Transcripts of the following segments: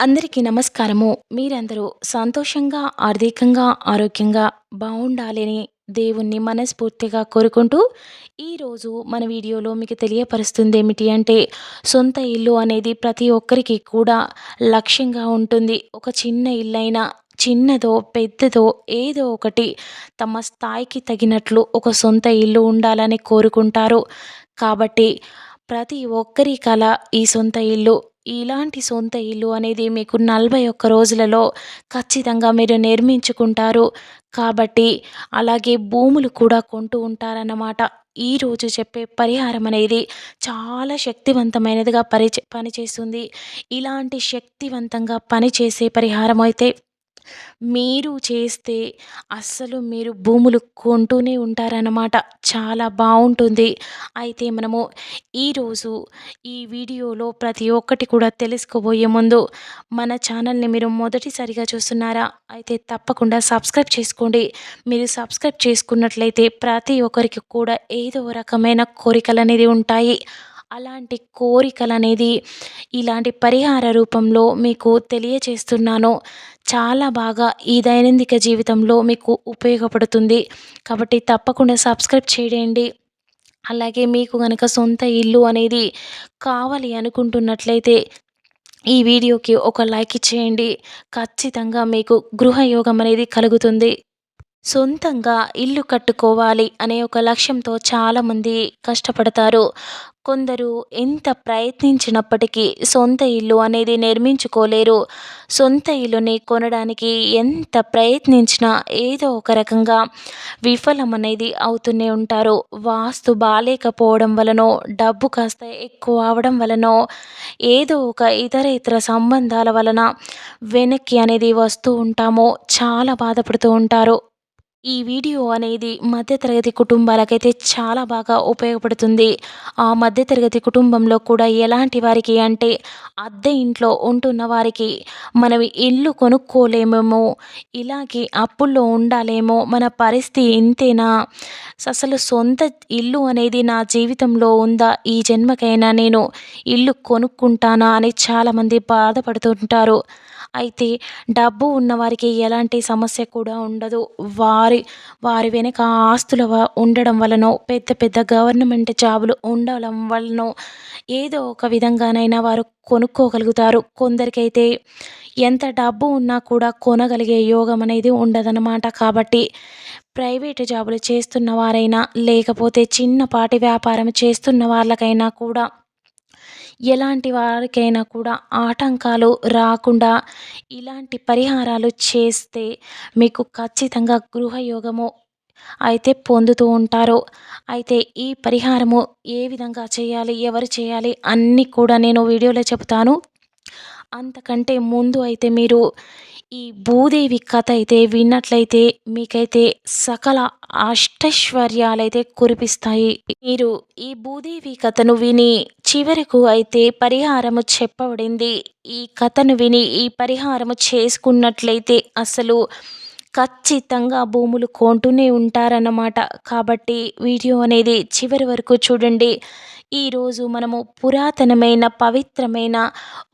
అందరికీ నమస్కారము. మీరందరూ సంతోషంగా ఆర్థికంగా ఆరోగ్యంగా బాగుండాలని దేవుణ్ణి మనస్ఫూర్తిగా కోరుకుంటూ ఈరోజు మన వీడియోలో మీకు తెలియపరుస్తుంది ఏమిటి అంటే సొంత ఇల్లు అనేది ప్రతి ఒక్కరికి కూడా లక్ష్యంగా ఉంటుంది. ఒక చిన్న ఇల్లైనా చిన్నదో పెద్దదో ఏదో ఒకటి తమ స్థాయికి తగినట్లు ఒక సొంత ఇల్లు ఉండాలని కోరుకుంటారు. కాబట్టి ప్రతి ఒక్కరి కల ఈ సొంత ఇల్లు ఇలాంటి సొంత ఇల్లు అనేది మీకు నలభై ఒక్క రోజులలో ఖచ్చితంగా మీరు నిర్మించుకుంటారు. కాబట్టి అలాగే భూములు కూడా కొంటూ ఉంటారన్నమాట. ఈరోజు చెప్పే పరిహారం అనేది చాలా శక్తివంతమైనదిగా పరిచ పనిచేస్తుంది. ఇలాంటి శక్తివంతంగా పనిచేసే పరిహారం అయితే మీరు చేస్తే అస్సలు మీరు భూములు కొంటూనే ఉంటారన్నమాట. చాలా బాగుంటుంది అయితే మనము ఈరోజు ఈ వీడియోలో ప్రతి ఒక్కటి కూడా తెలుసుకోబోయే ముందు మన ఛానల్ని మీరు మొదటిసారిగా చూస్తున్నారా? అయితే తప్పకుండా సబ్స్క్రైబ్ చేసుకోండి. మీరు సబ్స్క్రైబ్ చేసుకున్నట్లయితే ప్రతి ఒక్కరికి కూడా ఏదో రకమైన కోరికలు అనేది ఉంటాయి. అలాంటి కోరికలు అనేది ఇలాంటి పరిహార రూపంలో మీకు తెలియచేస్తున్నాను. చాలా బాగా ఈ దైనందిక జీవితంలో మీకు ఉపయోగపడుతుంది. కాబట్టి తప్పకుండా సబ్స్క్రైబ్ చేయండి. అలాగే మీకు కనుక సొంత ఇల్లు అనేది కావాలి అనుకుంటున్నట్లయితే ఈ వీడియోకి ఒక లైక్ ఇచ్చేయండి. ఖచ్చితంగా మీకు గృహయోగం అనేది కలుగుతుంది. సొంతంగా ఇల్లు కట్టుకోవాలి అనే ఒక లక్ష్యంతో చాలామంది కష్టపడతారు. కొందరు ఎంత ప్రయత్నించినప్పటికీ సొంత ఇల్లు అనేది నిర్మించుకోలేరు. సొంత ఇల్లుని కొనడానికి ఎంత ప్రయత్నించినా ఏదో ఒక రకంగా విఫలం అనేది అవుతూనే ఉంటారు. వాస్తు బాగాలేకపోవడం వలనో డబ్బు కాస్త ఎక్కువ అవడం వలనో ఏదో ఒక ఇతర ఇతర సంబంధాల వలన వెనక్కి అనేది వస్తూ ఉంటామో చాలా బాధపడుతూ ఉంటారు. ఈ వీడియో అనేది మధ్యతరగతి కుటుంబాలకైతే చాలా బాగా ఉపయోగపడుతుంది. ఆ మధ్యతరగతి కుటుంబంలో కూడా ఎలాంటి వారికి అంటే అద్దె ఇంట్లో ఉంటున్న వారికి మనం ఇల్లు కొనుక్కోలేమేమో ఇలాగే అప్పుల్లో ఉండాలేమో మన పరిస్థితి ఇంతేనా? అసలు సొంత ఇల్లు అనేది నా జీవితంలో ఉందా? ఈ జన్మకైనా నేను ఇల్లు కొనుక్కుంటానా? అని చాలామంది బాధపడుతుంటారు. అయితే డబ్బు ఉన్నవారికి ఎలాంటి సమస్య కూడా ఉండదు. వారి వారి వెనుక ఆస్తుల ఉండడం వలనో పెద్ద పెద్ద గవర్నమెంట్ జాబులు ఉండడం వలనో ఏదో ఒక విధంగానైనా వారు కొనుక్కోగలుగుతారు. కొందరికైతే ఎంత డబ్బు ఉన్నా కూడా కొనగలిగే యోగం అనేది ఉండదన్నమాట. కాబట్టి ప్రైవేటు జాబులు చేస్తున్న వారైనా లేకపోతే చిన్నపాటి వ్యాపారం చేస్తున్న వాళ్ళకైనా కూడా ఎలాంటి వారికైనా కూడా ఆటంకాలు రాకుండా ఇలాంటి పరిహారాలు చేస్తే మీకు ఖచ్చితంగా గృహయోగము అయితే పొందుతూ ఉంటారు. అయితే ఈ పరిహారము ఏ విధంగా చేయాలి ఎవరు చేయాలి అన్నీ కూడా నేను వీడియోలో చెబుతాను. అంతకంటే ముందు అయితే మీరు ఈ భూదేవి కథ అయితే విన్నట్లయితే మీకైతే సకల అష్టైశ్వర్యాలైతే కురిపిస్తాయి. మీరు ఈ భూదేవి కథను విని చివరకు అయితే పరిహారము చెప్పబడింది. ఈ కథను విని ఈ పరిహారము చేసుకున్నట్లయితే అసలు ఖచ్చితంగా భూములు కొంటూనే ఉంటారన్నమాట. కాబట్టి వీడియో అనేది చివరి వరకు చూడండి. ఈరోజు మనము పురాతనమైన పవిత్రమైన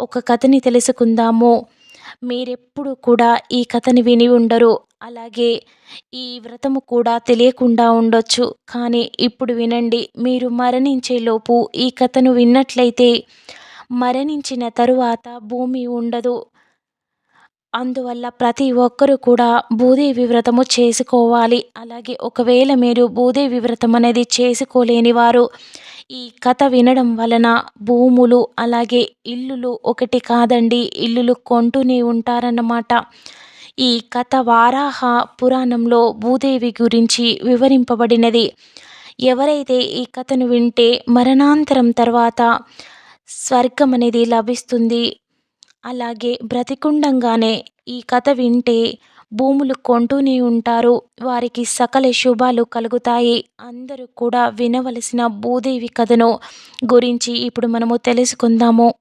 ఒక కథని తెలుసుకుందాము. మీరెప్పుడు కూడా ఈ కథని విని ఉండరు. అలాగే ఈ వ్రతము కూడా తెలియకుండా ఉండొచ్చు. కానీ ఇప్పుడు వినండి మీరు మరణించేలోపు ఈ కథను విన్నట్లయితే మరణించిన తరువాత భూమి ఉండదు. అందువల్ల ప్రతి ఒక్కరూ కూడా భూదేవి వ్రతము చేసుకోవాలి. అలాగే ఒకవేళ మీరు భూదేవి వ్రతం అనేది చేసుకోలేని వారు ఈ కథ వినడం వలన భూములు అలాగే ఇల్లులు ఒకటి కాదండి ఇల్లులు కొంటూనే ఉంటారన్నమాట. ఈ కథ వారాహ పురాణంలో భూదేవి గురించి వివరింపబడినది. ఎవరైతే ఈ కథను వింటే మరణాంతరం తర్వాత స్వర్గం అనేది లభిస్తుంది. అలాగే బ్రతికుండంగానే ఈ కథ వింటే భూములు కొంటూనే ఉంటారు. వారికి సకల శుభాలు కలుగుతాయి. అందరూ కూడా వినవలసిన భూదేవి కథను గురించి ఇప్పుడు మనము తెలుసుకుందాము.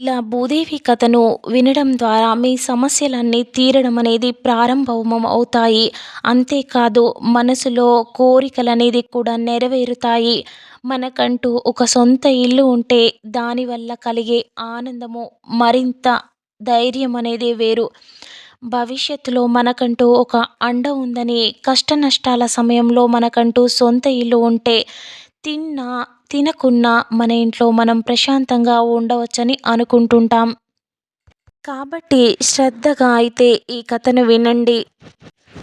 ఇలా భూదేవి కథను వినడం ద్వారా మీ సమస్యలన్నీ తీరడం అనేది ప్రారంభం అవుతాయి. అంతేకాదు మనసులో కోరికలు అనేది కూడా నెరవేరుతాయి. మనకంటూ ఒక సొంత ఇల్లు ఉంటే దానివల్ల కలిగే ఆనందము మరింత ధైర్యం అనేది వేరు. భవిష్యత్తులో మనకంటూ ఒక అండ ఉందని కష్ట నష్టాల సమయంలో మనకంటూ సొంత ఇల్లు ఉంటే తిన్నా తినకున్నా మన ఇంట్లో మనం ప్రశాంతంగా ఉండవచ్చని అనుకుంటుంటాం. కాబట్టి శ్రద్ధగా అయితే ఈ కథను వినండి.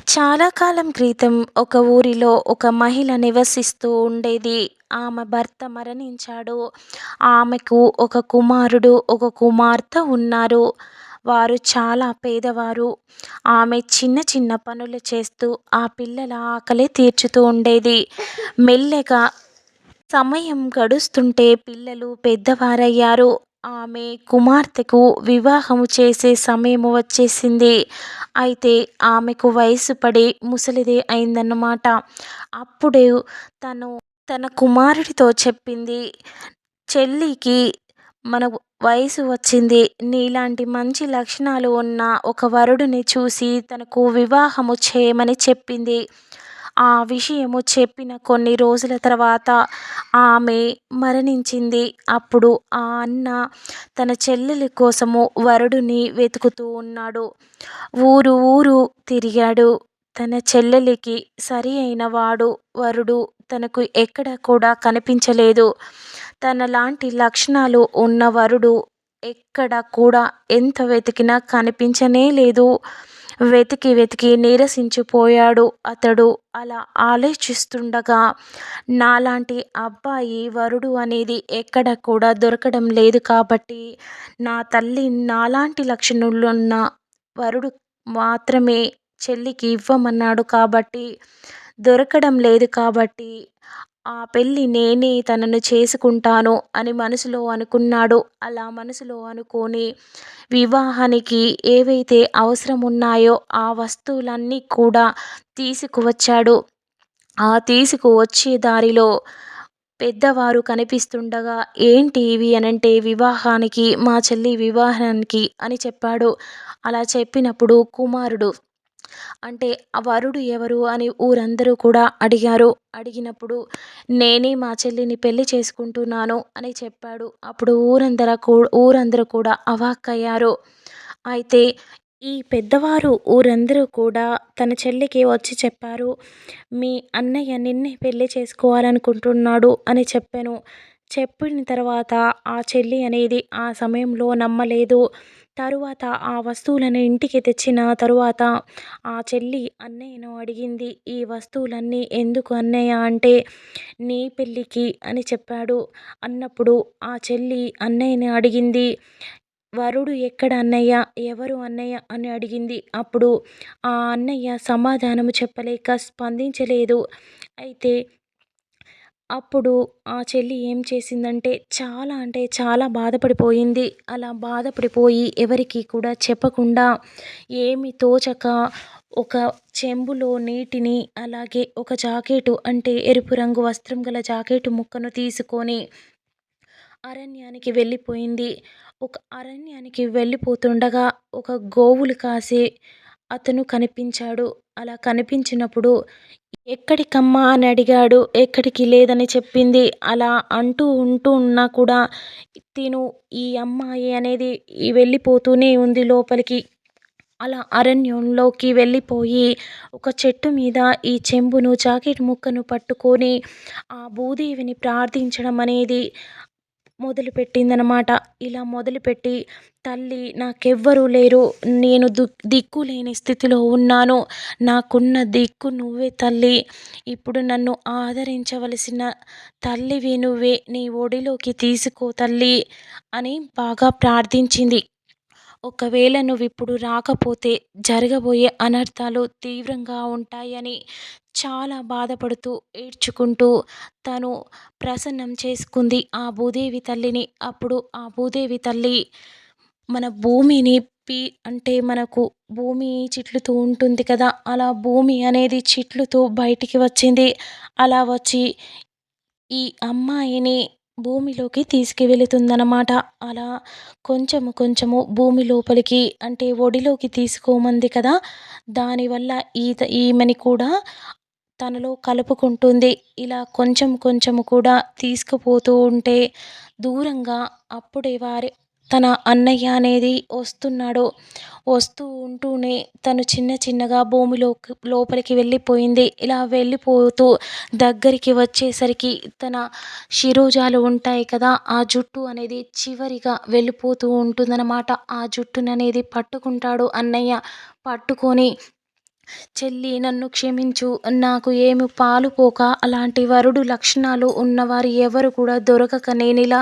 చాలా కాలం క్రితం ఒక ఊరిలో ఒక మహిళ నివసిస్తూ ఉండేది. ఆమె భర్త మరణించాడు. ఆమెకు ఒక కుమారుడు ఒక కుమార్తె ఉన్నారు. వారు చాలా పేదవారు. ఆమె చిన్న చిన్న పనులు చేస్తూ ఆ పిల్లల ఆకలి తీర్చుతూ ఉండేది. మెల్లగా సమయం గడుస్తుంటే పిల్లలు పెద్దవారయ్యారు. ఆమె కుమార్తెకు వివాహము చేసే సమయం వచ్చేసింది. అయితే ఆమెకు వయసు పడి ముసలిది అయిందన్నమాట. అప్పుడు తను తన కుమారుడితో చెప్పింది. చెల్లికి మన వయసు వచ్చింది. నీలాంటి మంచి లక్షణాలు ఉన్న ఒక వరుడిని చూసి తనకు వివాహము చేయమని చెప్పింది. ఆ విషయము చెప్పిన కొన్ని రోజుల తర్వాత ఆమె మరణించింది. అప్పుడు ఆ అన్న తన చెల్లెలి కోసము వరుడిని వెతుకుతూ ఉన్నాడు. ఊరు ఊరు తిరిగాడు. తన చెల్లెలికి సరి అయిన వాడు వరుడు తనకు ఎక్కడ కూడా కనిపించలేదు. తనలాంటి లక్షణాలు ఉన్న వరుడు ఎక్కడ కూడా ఎంత వెతికినా కనిపించనే లేదు. వెతికి వెతికి నీరసించిపోయాడు అతడు. అలా ఆలోచిస్తుండగా నాలాంటి అబ్బాయి వరుడు అనేది ఎక్కడ కూడా దొరకడం లేదు కాబట్టి నా తల్లి నాలాంటి లక్షణాలున్న వరుడు మాత్రమే చెల్లికి ఇవ్వమన్నాడు కాబట్టి దొరకడం లేదు కాబట్టి ఆ పెళ్ళి నేనే తనను చేసుకుంటాను అని మనసులో అనుకున్నాడు. అలా మనసులో అనుకొని వివాహానికి ఏవైతే అవసరం ఉన్నాయో ఆ వస్తువులన్నీ కూడా తీసుకువచ్చాడు. ఆ తీసుకువచ్చే దారిలో పెద్దవారు కనిపిస్తుండగా ఏంటి ఇవి? అనంటే వివాహానికి మా చెల్లి వివాహానికి అని చెప్పాడు. అలా చెప్పినప్పుడు కుమారుడు అంటే ఆ వరుడు ఎవరు అని ఊరందరూ కూడా అడిగారు. అడిగినప్పుడు నేనే మా చెల్లిని పెళ్ళి చేసుకుంటున్నాను అని చెప్పాడు. అప్పుడు ఊరందర కూ ఊరందరూ కూడా అవాక్కయ్యారు. అయితే ఈ పెద్దవారు ఊరందరూ కూడా తన చెల్లికి వచ్చి చెప్పారు మీ అన్నయ్య నిన్నే పెళ్ళి చేసుకోవాలనుకుంటున్నాడు అని చెప్పాను. చెప్పిన తర్వాత ఆ చెల్లి అనేది ఆ సమయంలో నమ్మలేదు. తరువాత ఆ వస్తువులను ఇంటికి తెచ్చిన తరువాత ఆ చెల్లి అన్నయ్యను అడిగింది ఈ వస్తువులన్నీ ఎందుకు అన్నయ్య అంటే నీ పెళ్ళికి? అని చెప్పాడు. అన్నప్పుడు ఆ చెల్లి అన్నయ్యని అడిగింది వరుడు ఎక్కడ అన్నయ్య? ఎవరు అన్నయ్య? అని అడిగింది. అప్పుడు ఆ అన్నయ్య సమాధానము చెప్పలేక స్పందించలేదు. అయితే అప్పుడు ఆ చెల్లి ఏం చేసిందంటే చాలా అంటే చాలా బాధపడిపోయింది. అలా బాధపడిపోయి ఎవరికి కూడా చెప్పకుండా ఏమి తోచక ఒక చెంబులో నీటిని అలాగే ఒక జాకెటు అంటే ఎరుపు రంగు వస్త్రం గల జాకెటు ముక్కను తీసుకొని అరణ్యానికి వెళ్ళిపోయింది. ఒక అరణ్యానికి వెళ్ళిపోతుండగా ఒక గోవులు కాసే అతను కనిపించాడు. అలా కనిపించినప్పుడు ఎక్కడికమ్మా అని అడిగాడు. ఎక్కడికి లేదని చెప్పింది. అలా అంటూ ఉంటూ ఉన్నా కూడా తిను ఈ అమ్మాయి అనేది వెళ్ళిపోతూనే ఉంది లోపలికి. అలా అరణ్యంలోకి వెళ్ళిపోయి ఒక చెట్టు మీద ఈ చెంబును జాకెట్ ముక్కను పట్టుకొని ఆ భూదేవిని ప్రార్థించడం అనేది మొదలుపెట్టిందనమాట ఇలా మొదలుపెట్టి తల్లి నాకెవ్వరూ లేరు. నేను దు దిక్కు లేని స్థితిలో ఉన్నాను. నాకున్న దిక్కు నువ్వే తల్లి. ఇప్పుడు నన్ను ఆదరించవలసిన తల్లివి నువ్వే. నీ ఒడిలోకి తీసుకో తల్లి అని బాగా ప్రార్థించింది. ఒకవేళ నువ్వు ఇప్పుడు రాకపోతే జరగబోయే అనర్థాలు తీవ్రంగా ఉంటాయని చాలా బాధపడుతూ ఏడ్చుకుంటూ తను ప్రసన్నం చేసుకుంది ఆ భూదేవి తల్లిని. అప్పుడు ఆ భూదేవి తల్లి మన భూమిని పీ అంటే మనకు భూమి చిట్లుతూ ఉంటుంది కదా అలా భూమి అనేది చిట్లుతూ బయటికి వచ్చింది. అలా వచ్చి ఈ అమ్మాయిని భూమిలోకి తీసుకువెళుతుందన్నమాట. అలా కొంచెము కొంచెము భూమి లోపలికి అంటే ఒడిలోకి తీసుకోమంది కదా. దానివల్ల ఈత ఈమెని కూడా తనలో కలుపుకుంటుంది. ఇలా కొంచెం కొంచెము కూడా తీసుకుపోతూ ఉంటే దూరంగా అప్పుడే వారి తన అన్నయ్య అనేది వస్తున్నాడు. వస్తూ ఉంటూనే తను చిన్న చిన్నగా భూమిలోకి లోపలికి వెళ్ళిపోయింది. ఇలా వెళ్ళిపోతూ దగ్గరికి వచ్చేసరికి తన శిరోజాలు ఉంటాయి కదా! ఆ జుట్టు అనేది చివరిగా వెళ్ళిపోతూ ఉంటుందన్నమాట. ఆ జుట్టుననేది పట్టుకుంటాడు అన్నయ్య. పట్టుకొని చెల్లి నన్ను క్షమించు. నాకు ఏమి పాలుపోక అలాంటి వరుడు లక్షణాలు ఉన్నవారు ఎవరు కూడా దొరకక నేనిలా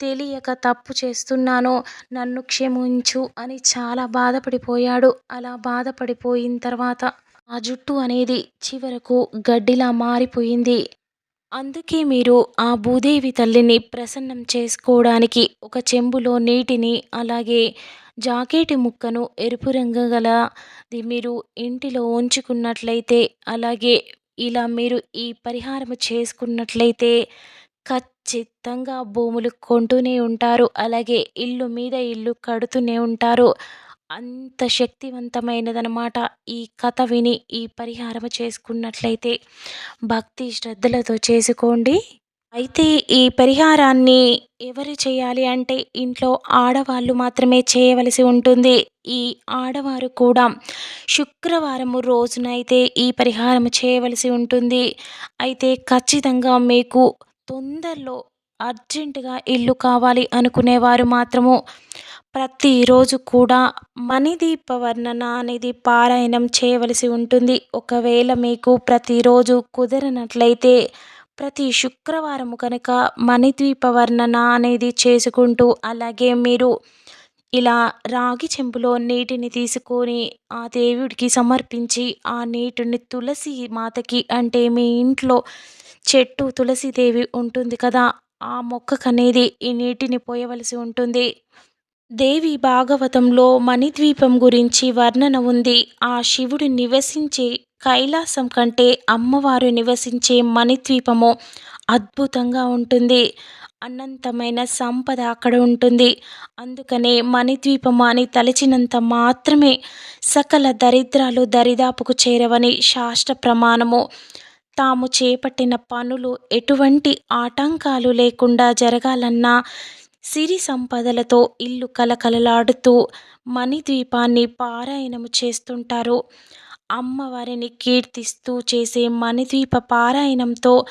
తెలియక తప్పు చేస్తున్నాను. నన్ను క్షమించు అని చాలా బాధపడిపోయాడు. అలా బాధపడిపోయిన తర్వాత ఆ జుట్టు అనేది చివరకు గడ్డిలా మారిపోయింది. అందుకే మీరు ఆ భూదేవి తల్లిని ప్రసన్నం చేసుకోవడానికి ఒక చెంబులో నీటిని, అలాగే జాకెట్ ముక్కను ఎరుపు రంగు గలది మీరు ఇంటిలో ఉంచుకున్నట్లయితే, అలాగే ఇలా మీరు ఈ పరిహారం చేసుకున్నట్లయితే ఖచ్చితంగా భూములు కొంటూనే ఉంటారు. అలాగే ఇల్లు మీద ఇల్లు కడుతూనే ఉంటారు. అంత శక్తివంతమైనదనమాట. ఈ కథ విని ఈ పరిహారం చేసుకున్నట్లయితే భక్తి శ్రద్ధలతో చేసుకోండి. అయితే ఈ పరిహారాన్ని ఎవరు చేయాలి అంటే ఇంట్లో ఆడవాళ్ళు మాత్రమే చేయవలసి ఉంటుంది. ఈ ఆడవారు కూడా శుక్రవారం రోజునైతే ఈ పరిహారం చేయవలసి ఉంటుంది. అయితే ఖచ్చితంగా మీకు తొందరలో అర్జెంటుగా ఇల్లు కావాలి అనుకునేవారు మాత్రము ప్రతిరోజు కూడా మణిదీప వర్ణన అనేది పారాయణం చేయవలసి ఉంటుంది. ఒకవేళ మీకు ప్రతిరోజు కుదరనట్లయితే ప్రతి శుక్రవారం కనుక మణిద్వీప వర్ణన అనేది చేసుకుంటూ, అలాగే మీరు ఇలా రాగి చెంబులో నీటిని తీసుకొని ఆ దేవుడికి సమర్పించి ఆ నీటిని తులసి మాతకి అంటే మీ ఇంట్లో చెట్టు తులసిదేవి ఉంటుంది కదా! ఆ మొక్కకనేది ఈ నీటిని పోయవలసి ఉంటుంది. దేవి భాగవతంలో మణిద్వీపం గురించి వర్ణన ఉంది. ఆ శివుడు నివసించే కైలాసం కంటే అమ్మవారు నివసించే మణిద్వీపము అద్భుతంగా ఉంటుంది. అనంతమైన సంపద అక్కడ ఉంటుంది. అందుకనే మణిద్వీపం అని తలచినంత మాత్రమే సకల దరిద్రాలు దరిదాపుకు చేరవని శాస్త్ర ప్రమాణము. తాము చేపట్టిన పనులు ఎటువంటి ఆటంకాలు లేకుండా జరగాలన్నా, సిరి సంపదలతో ఇల్లు కళకళలాడుతూ మణిద్వీపాన్ని పారాయణము చేస్తుంటారు. అమ్మవారిని కీర్తిస్తూ చేసే మణిద్వీప పారాయణంతో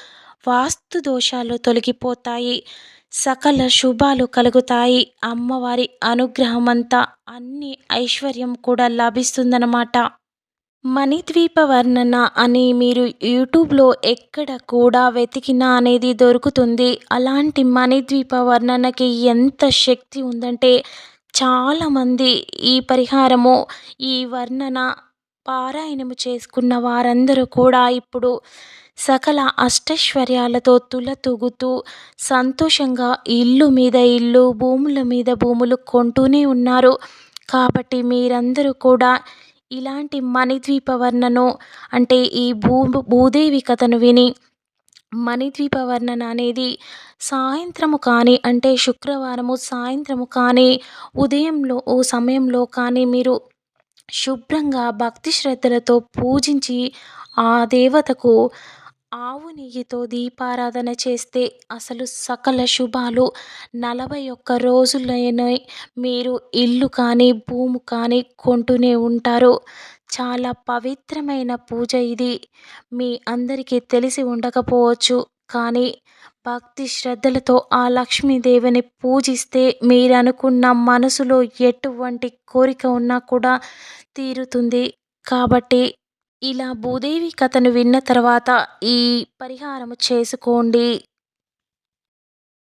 వాస్తు దోషాలు తొలగిపోతాయి. సకల శుభాలు కలుగుతాయి. అమ్మవారి అనుగ్రహమంతా అన్ని ఐశ్వర్యం కూడా లభిస్తుందన్నమాట. మణిద్వీప వర్ణన అని మీరు యూట్యూబ్లో ఎక్కడ కూడా వెతికినా అనేది దొరుకుతుంది. అలాంటి మణిద్వీప వర్ణనకి ఎంత శక్తి ఉందంటే చాలామంది ఈ పరిహారము, ఈ వర్ణన పారాయణము చేసుకున్న వారందరూ కూడా ఇప్పుడు సకల అష్టైశ్వర్యాలతో తులతూగుతూ సంతోషంగా ఇల్లు మీద ఇల్లు, భూముల మీద భూములు కొంటూనే ఉన్నారు. కాబట్టి మీరందరూ కూడా ఇలాంటి మణిద్వీప వర్ణను అంటే ఈ భూ భూదేవి కథను విని మణిద్వీప వర్ణన అనేది సాయంత్రము కానీ అంటే శుక్రవారము సాయంత్రము కానీ ఉదయంలో ఓ సమయంలో కానీ మీరు శుభ్రంగా భక్తి శ్రద్ధలతో పూజించి ఆ దేవతకు ఆవు నెయ్యితో దీపారాధన చేస్తే అసలు సకల శుభాలు నలభై ఒక్క రోజులైన మీరు ఇల్లు కానీ, భూము కానీ కొంటూనే ఉంటారు. చాలా పవిత్రమైన పూజ ఇది. మీ అందరికీ తెలిసి ఉండకపోవచ్చు. కానీ భక్తి శ్రద్ధలతో ఆ లక్ష్మీదేవిని పూజిస్తే మీరనుకున్న మనసులో ఎటువంటి కోరిక ఉన్నా కూడా తీరుతుంది. కాబట్టి ఇలా భూదేవి కథను విన్న తర్వాత ఈ పరిహారము చేసుకోండి.